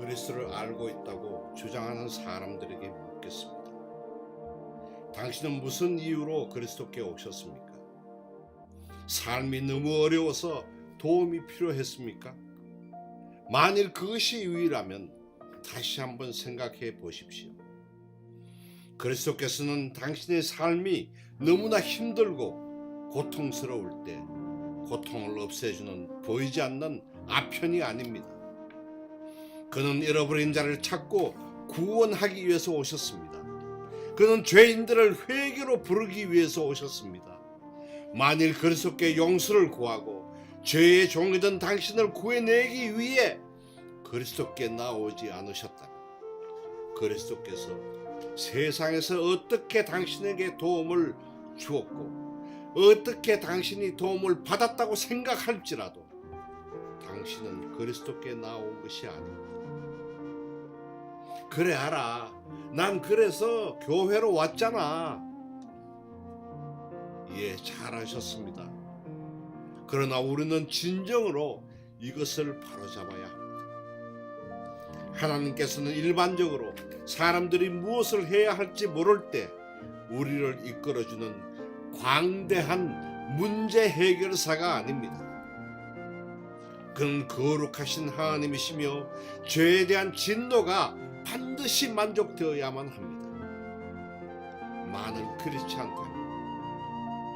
그리스도를 알고 있다고 주장하는 사람들에게 묻겠습니다. 당신은 무슨 이유로 그리스도께 오셨습니까? 삶이 너무 어려워서 도움이 필요했습니까? 만일 그것이 이유라면 다시 한번 생각해 보십시오. 그리스도께서는 당신의 삶이 너무나 힘들고 고통스러울 때 고통을 없애주는 보이지 않는 아편이 아닙니다. 그는 잃어버린 자를 찾고 구원하기 위해서 오셨습니다. 그는 죄인들을 회개로 부르기 위해서 오셨습니다. 만일 그리스도께 용서를 구하고 죄의 종이던 당신을 구해내기 위해 그리스도께 나오지 않으셨다면 그리스도께서 세상에서 어떻게 당신에게 도움을 주었고 어떻게 당신이 도움을 받았다고 생각할지라도 당신은 그리스도께 나온 것이 아닙니다. 그래 알아. 난 그래서 교회로 왔잖아. 예, 잘하셨습니다. 그러나 우리는 진정으로 이것을 바로잡아야 합니다. 하나님께서는 일반적으로 사람들이 무엇을 해야 할지 모를 때 우리를 이끌어주는 광대한 문제 해결사가 아닙니다. 그는 거룩하신 하나님이시며 죄에 대한 진노가 반드시 만족되어야만 합니다. 만일 그렇지 않다면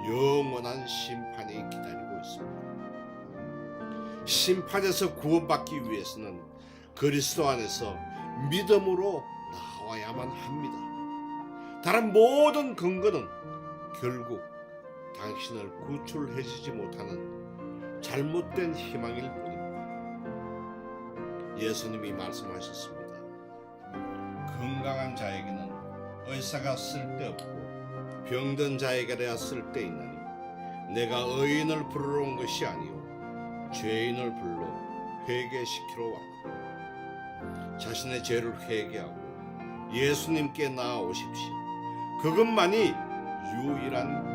영원한 심판이 기다리고 있습니다. 심판에서 구원받기 위해서는 그리스도 안에서 믿음으로 나와야만 합니다. 다른 모든 근거는 결국 당신을 구출해주지 못하는 잘못된 희망일 뿐입니다. 예수님이 말씀하셨습니다. 건강한 자에게는 의사가 쓸데없고 병든 자에게야 쓸데있나니 내가 의인을 부르러 온 것이 아니요 죄인을 불러 회개시키러 왔고 자신의 죄를 회개하고 예수님께 나아오십시오. 그것만이 유일한.